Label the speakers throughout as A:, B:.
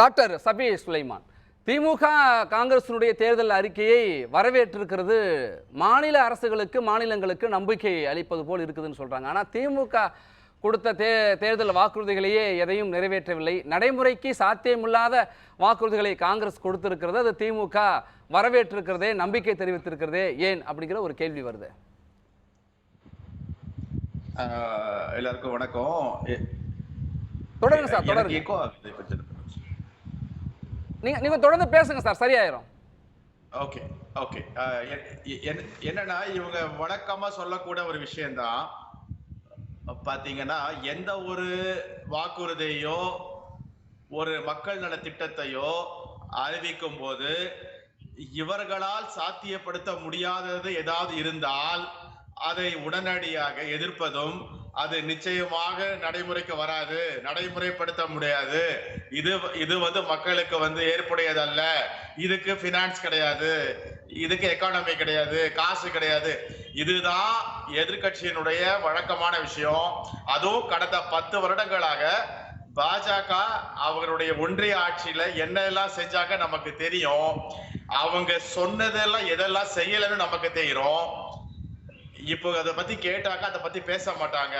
A: Doctor சபி Sulaiman. திமுக காங்கிரசினுடைய தேர்தல் அறிக்கையை வரவேற்றிருக்கிறது. மாநில அரசுகளுக்கு மாநிலங்களுக்கு நம்பிக்கை அளிப்பது போல் இருக்குதுன்னு சொல்றாங்க. ஆனா திமுக கொடுத்த தே தேர்தல் வாக்குறுதிகளையே எதையும் நிறைவேற்றவில்லை. நடைமுறைக்கு சாத்தியமில்லாத வாக்குறுதிகளை காங்கிரஸ் கொடுத்திருக்கிறது. அது திமுக வரவேற்றிருக்கிறதே நம்பிக்கை தெரிவித்திருக்கிறதே ஏன் அப்படிங்கிற ஒரு கேள்வி வருது.
B: எல்லாருக்கும் வணக்கம்.
A: தொடருங்க சார் தொடருங்க. நீங்க நீங்க தொடர்ந்து பேசுங்க சார் சரியாயிரும்.
B: ஓகே ஓகே என்னன்னா இவங்க வழக்கமா சொல்லக்கூட ஒரு விஷயம்தான் பாத்தீங்கன்னா எந்த ஒரு வாக்குறுதியோ ஒரு மக்கள் நல திட்டத்தையோ அறிவிக்கும் போது இவர்களால் சாத்தியப்படுத்த முடியாதது ஏதாவது இருந்தால் அதை உடனடியாக எதிர்ப்பதும் அது நிச்சயமாக நடைமுறைக்கு வராது நடைமுறைப்படுத்த முடியாது. இது இது வந்து மக்களுக்கு வந்து ஏற்புடையதல்ல. இதுக்கு பினான்ஸ் கிடையாது இதுக்கு எக்கானமி கிடையாது காசு கிடையாது. இதுதான் எதிர்க்கட்சியினுடைய வழக்கமான விஷயம். அதுவும் கடந்த பத்து வருடங்களாக பாஜக அவங்களுடைய ஒன்றிய ஆட்சியில என்னெல்லாம் செஞ்சாங்க நமக்கு தெரியும். அவங்க சொன்னதெல்லாம் எதெல்லாம் செய்யலைன்னு நமக்கு தெரியும். இப்போ அதை பத்தி கேட்டாக்க அதை பத்தி பேச மாட்டாங்க.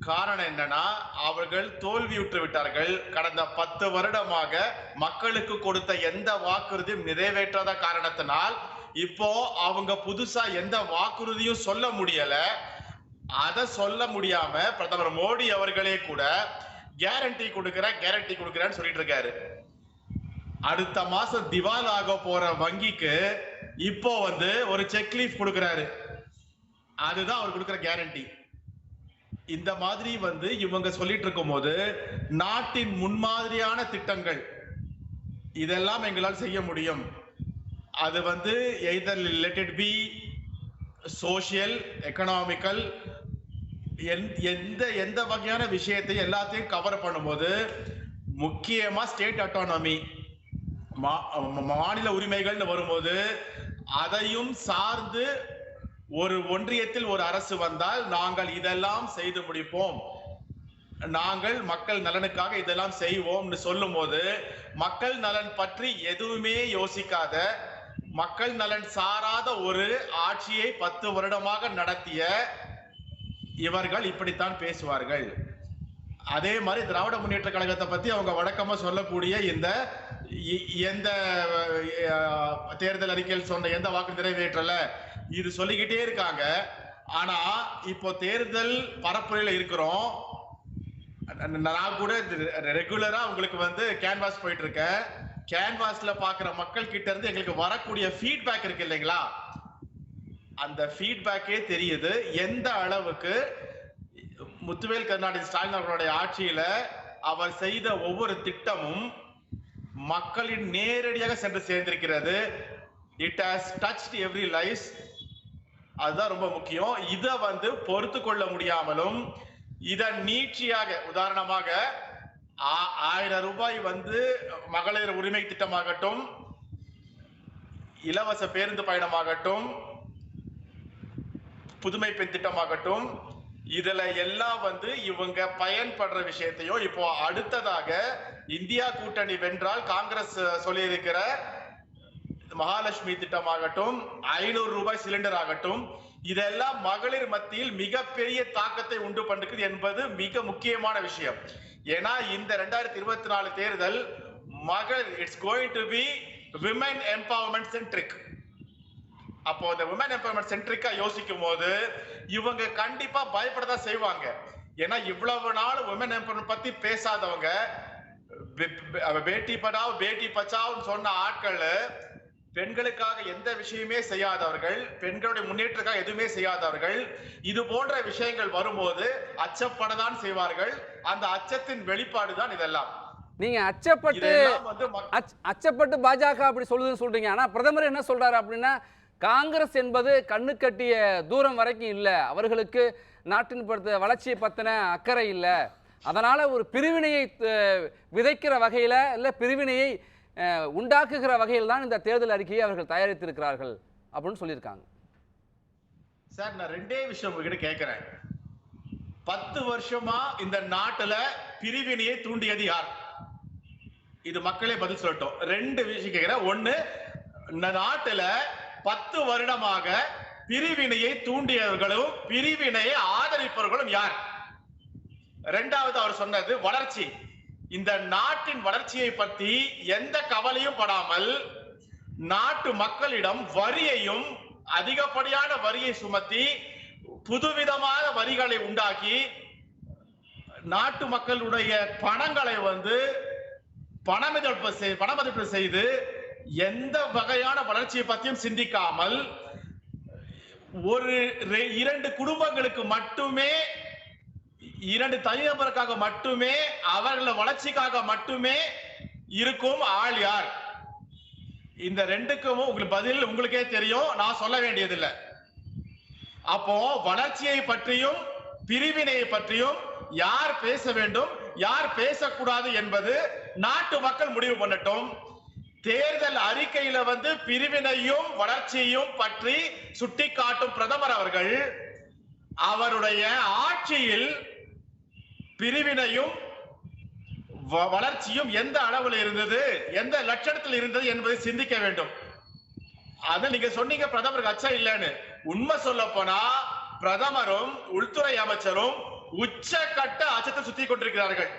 B: காரணம் என்னன்னா அவர்கள் தோல்வியுற்று விட்டார்கள். கடந்த பத்து வருடமாக மக்களுக்கு கொடுத்த எந்த வாக்குறுதியும் நிறைவேற்றாத காரணத்தினால் இப்போ அவங்க புதுசா எந்த வாக்குறுதியும் சொல்ல முடியல. அதை சொல்ல முடியாம பிரதமர் மோடி அவர்களே கூட கேரண்டி கொடுக்கிற கேரண்டி கொடுக்கிறேன்னு சொல்லிட்டு இருக்காரு. அடுத்த மாசம் திவால் ஆக போற வங்கிக்கு இப்போ வந்து ஒரு செக் லீஃப் கொடுக்கிறாரு. அதுதான் அவர் கொடுக்கிற கேரண்டி இந்த மாதிரி வந்து இவங்க சொல்லிட்டு இருக்கும்போது நாட்டின் முன்மாதிரியான திட்டங்கள் இதெல்லாம் எங்களால் செய்ய முடியும். அது வந்து either related be social economical எந்த எந்த வகையான விஷயத்தை எல்லாத்தையும் கவர் பண்ணும்போது முக்கியமா ஸ்டேட் அட்டானமி மாநில உரிமைகள்னு வரும்போது அதையும் சார்ந்து ஒரு ஒன்றியத்தில் ஒரு அரசு வந்தால் நாங்கள் இதெல்லாம் செய்து முடிப்போம். நாங்கள் மக்கள் நலனுக்காக இதெல்லாம் செய்வோம்னு சொல்லும் போது மக்கள் நலன் பற்றி எதுவுமே யோசிக்காத மக்கள் நலன் சாராத ஒரு ஆட்சியை பத்து வருடமாக நடத்திய இவர்கள் இப்படித்தான் பேசுவார்கள். அதே மாதிரி திராவிட முன்னேற்ற கழகத்தை பத்தி அவங்க வழக்கமா சொல்லக்கூடிய இந்த இ- எந்த தேர்தல் அறிக்கையில் சொன்ன எந்த வாக்கு நிறைவேற்றல இது சொல்லிக்கிட்டே இருக்காங்க. ஆனா இப்போ தேர்தல் பரப்புரையில இருக்கிறோம். நான் கூட ரெகுலரா உங்களுக்கு வந்து கேன்வாஸ் போயிட்டு இருக்கேன். கேன்வாஸ்ல பாக்குற மக்கள் கிட்ட இருந்து எங்களுக்கு வரக்கூடிய ஃபீட்பேக் இருக்கு இல்லைங்களா? அந்த ஃபீட்பேக்கே தெரியுது. எந்த அளவுக்கு முத்துவேல் கருணாநிதி ஸ்டாலின் அவர்களுடைய ஆட்சியில அவர் செய்த ஒவ்வொரு திட்டமும் மக்களின் நேரடியாக சென்று சேர்ந்திருக்கிறது. It has touched every life அதுதான் ரொம்ப முக்கியம். இதை வந்து பொறுத்து கொள்ள முடியாமலும் இதை நீட்சியாக உதாரணமாக ஆ- ஆயிரம் ரூபாய் வந்து மகளிர் உரிமை திட்டமாகட்டும் இலவச பேருந்து பயணமாகட்டும் புதுமை பெண் திட்டமாகட்டும் இதுல எல்லாம் வந்து இவங்க பயன்படுற விஷயத்தையும் இப்போ அடுத்ததாக இந்தியா கூட்டணி வென்றால் காங்கிரஸ் சொல்லியிருக்கிற மகாலட்சுமி திட்டமாகட்டும் ஐநூறு ரூபாய் சிலிண்டர் ஆகட்டும் இதெல்லாம் மகளிர் மத்தியில் மிகப்பெரிய தாக்கத்தை உண்டு பண்ணுகிறது என்பது மிக முக்கியமான விஷயம். ஏன்னா இந்த ரெண்டாயிரத்தி இருபத்தி நாலு தேர்தல் மகள் it's going to be women empowerment centric அப்போ இந்த விமன் எம்பவர்மெண்ட் சென்ட்ரிக்கா யோசிக்கும் போது இவங்க கண்டிப்பா பயப்படதான் செய்வாங்க. ஏன்னா இவ்வளவு நாள் விமன் எம்பவர்மெண்ட் பத்தி பேசாதவங்க பேட்டி படாவ் பேட்டி பச்சாவ்னு சொன்ன ஆட்கள் பெண்களுக்காக எந்த விஷயமே செய்யாதவர்கள் பெண்களுடைய முன்னேற்றத்துக்காக எதுவுமே செய்யாதவர்கள் இது போன்ற விஷயங்கள் வரும்போது அச்சப்படதான் செய்வார்கள். அந்த அச்சத்தின் வெளிப்பாடு தான் இதெல்லாம்.
A: நீங்க அச்சப்பட்டு அச்சப்பட்டு பாஜக அப்படி சொல்லுதுன்னு சொல்றீங்க. ஆனா பிரதமர் என்ன சொல்றாரு அப்படின்னா காங்கிரஸ் என்பது கண்ணு கட்டிய தூரம் வரைக்கும் இல்லை. அவர்களுக்கு நாட்டின் படுத்த வளர்ச்சியை பத்தின அக்கறை இல்லை. அதனால ஒரு பிரிவினையை விதைக்கிற வகையில இல்ல பிரிவினையை உண்டாக்குகிற வகையில் தான் இந்த தேர்தல் அறிக்கையை அவர்கள் தயாரித்திருக்கிறார்கள் அப்படின்னு சொல்லியிருக்காங்க.
B: சார் நான் ரெண்டே விஷயம் உங்ககிட்ட கேட்கிறேன். பத்து வருஷமா இந்த நாட்டுல பிரிவினையை தூண்டியது யார்? இது மக்களே பதில் சொல்லட்டும். ரெண்டு விஷயம் கேட்கிறேன். ஒண்ணு இந்த நாட்டுல பத்து வருடமாக பிரிவினையை தூண்டியவர்களும் பிரிவினையை ஆதரிப்பவர்களும் யார்? ரெண்டாவது அவர் சொன்னது வளர்ச்சி. இந்த நாட்டின் வளர்ச்சியை பற்றி எந்த கவலையும் படாமல் நாட்டு மக்களிடம் வரியையும் அதிகப்படியான வரியை சுமத்தி புதுவிதமான வரிகளை உண்டாக்கி நாட்டு மக்களுடைய பணங்களை வந்து பணமதிப்பு செய்- பணமதிப்பு செய்து எந்த வகையான வளர்ச்சியை பற்றியும் சிந்திக்காமல் ஒரு ரெ- இரண்டு குடும்பங்களுக்கு மட்டுமே இரண்டு தனிநபருக்காக மட்டுமே அவர்கள வளர்ச்சிக்காக மட்டுமே இருக்கும் ஆள் யார்? இந்த ரெண்டுக்கும் உங்களுக்கு பதில் உங்களுக்கே தெரியும். நான் சொல்ல வேண்டியதில்லை. அப்போ வளர்ச்சியை பற்றியும் பிரிவினையை பற்றியும் யார் பேச வேண்டும் யார் பேசக்கூடாது என்பது நாட்டு மக்கள் முடிவு பண்ணட்டும். தேர்தல் அறிக்கையில வந்து பிரிவினையும் வளர்ச்சியும் பற்றி சுட்டிக்காட்டும் பிரதமர் அவர்கள் அவருடைய ஆட்சியில் பிரிவினையும் வ- வளர்ச்சியும் எந்த அளவில் இருந்தது எந்த லட்சணத்தில் இருந்தது என்பதை சிந்திக்க வேண்டும். அது நீங்க சொன்னீங்க பிரதமருக்கு அச்சம் இல்லைன்னு. உண்மை சொல்ல போனா பிரதமரும் உள்துறை அமைச்சரும் உச்சக்கட்ட அச்சத்தை சுத்தி கொண்டிருக்கிறார்கள்.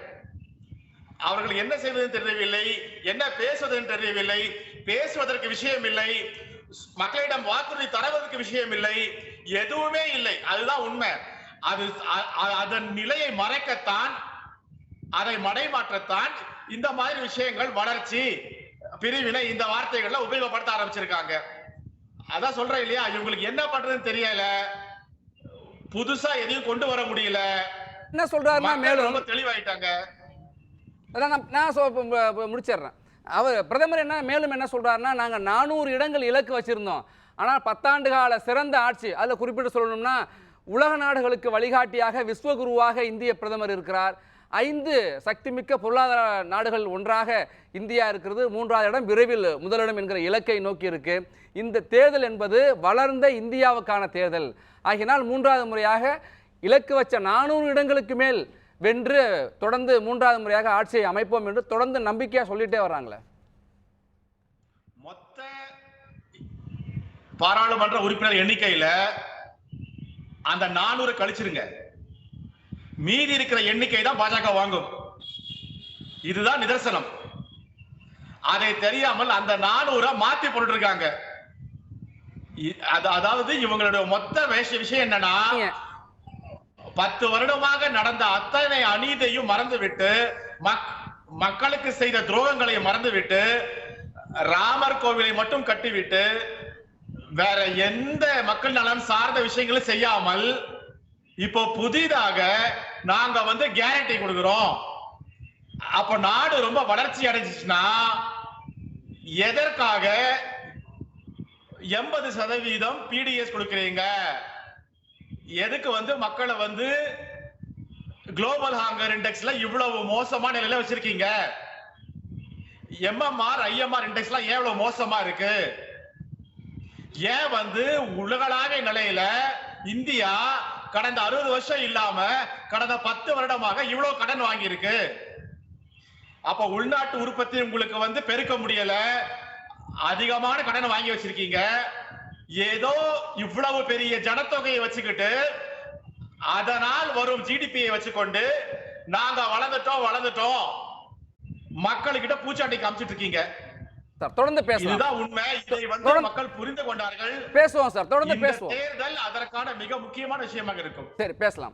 B: அவர்கள் என்ன செய்வதுன்னு தெரியவில்லை என்ன பேசுவதுன்னு தெரியவில்லை பேசுவதற்கு விஷயம் இல்லை மக்களிடம் வாக்குறுதி தருவதற்கு விஷயம் இல்லை எதுவுமே இல்லை. அதுதான் உண்மை. அது அதன் நிலையை மறைக்கத்தான் அதை மடைமாற்றத்தான் இந்த மாதிரி விஷயங்கள் வளர்ச்சி பிரிவினை இந்த வார்த்தைகள்ல உபயோகப்படுத்த ஆரம்பிச்சிருக்காங்க. அதான் சொல்றேன் இல்லையா? இவங்களுக்கு என்ன பண்றதுன்னு தெரியல. புதுசா எதையும் கொண்டு வர முடியல.
A: என்ன சொல்றாருன்னா மேலும்
B: ரொம்ப தெளிவாயிட்டாங்க.
A: அதான் நான் முடிச்சிடுறேன். அவர் பிரதமர் என்ன மேலும் என்ன சொல்றாருன்னா நாங்கள் நானூறு இடங்கள் இலக்கு வச்சிருந்தோம். ஆனால் பத்தாண்டு கால சிறந்த ஆட்சி அதில் குறிப்பிட்டு சொல்லணும்னா உலக நாடுகளுக்கு வழிகாட்டியாக விஸ்வகுருவாக இந்திய பிரதமர் இருக்கிறார். ஐந்து சக்திமிக்க பொருளாதார நாடுகள் ஒன்றாக இந்தியா இருக்கிறது. மூன்றாவது இடம் விரைவில் முதலிடம் என்கிற இலக்கை நோக்கி இருக்கு. இந்த தேர்தல் என்பது வளர்ந்த இந்தியாவுக்கான தேர்தல். ஆகினால் மூன்றாவது முறையாக இலக்கு வச்ச நானூறு இடங்களுக்கு மேல் வென்று தொடர்ந்து மூன்றாவது முறையாக ஆட்சியை அமைப்போம் என்று தொடர்ந்து நம்பிக்கையா சொல்லிட்டே வர்றாங்களே.
B: மொத்த பாராளுமன்ற உறுப்பினர் எண்ணிக்கையில அந்த நானூறு கழிச்சிருங்க. மீதி இருக்கிற எண்ணிக்கை தான் பாஜக வாங்கும். இதுதான் நிதர்சனம். அதை தெரியாமல் அந்த நானூற மாத்தி போட்டுருக்காங்க. இ- அது- அதாவது இவங்களுடைய மொத்த விஷ- விஷயம் என்னன்னா பத்து வருடமாக நடந்த அத்தனை அநீதியையும் மறந்துவிட்டு மக்- மக்களுக்கு செய்த துரோகங்களை மறந்துவிட்டு ராமர் கோவிலை மட்டும் கட்டிவிட்டு வேற எந்த மக்கள் நலன் சார்ந்த விஷயங்களும் செய்யாமல் இப்போ புதிதாக நாங்க வந்து கேரண்டி கொடுக்கிறோம். அப்ப நாடு ரொம்ப வளர்ச்சி அடைஞ்சிச்சுன்னா எதற்காக எண்பது சதவீதம் பிடிஎஸ் கொடுக்குறீங்க? எதுக்கு வந்து மக்களை வந்து குளோபல் ஹாங்கர் இண்டெக்ஸ்ல இவ்வளவு மோசமான நிலையில வச்சிருக்கீங்க? எம்எம்ஆர் ஐஎம்ஆர் இண்டெக்ஸ்லாம் ஏன் இவ்வளவு மோசமா இருக்கு? ஏன் வந்து உலகளாவிய நிலையில இந்தியா கடந்த அறுபது வருஷம் இல்லாம கடந்த பத்து வருடமாக இவ்வளவு கடன் வாங்கியிருக்கு? அப்ப உள்நாட்டு உற்பத்தி உங்களுக்கு வந்து பெருக்க முடியல. அதிகமான கடனை வாங்கி வச்சிருக்கீங்க. ஏதோ இவ்வளவு பெரிய ஜனத்தொகையை வச்சுக்கிட்டு அதனால் வரும் ஜிடிபியை வச்சுக்கொண்டு நாங்க வளர்ந்துட்டோம் வளர்ந்துட்டோம். மக்களுக்கிட்ட பூச்சாண்டி காமிச்சிட்டு இருக்கீங்க.
A: சார். தொடர்ந்து பேசலாம்.
B: இதுதான் உண்மை. இதை வந்து மக்கள் புரிந்து கொண்டார்கள்.
A: பேசுவோம் சார். தொடர்ந்து பேசுவோம்.
B: தேர்தல் அதற்கான மிக முக்கியமான விஷயமாக இருக்கும்.
A: சரி பேசலாம்.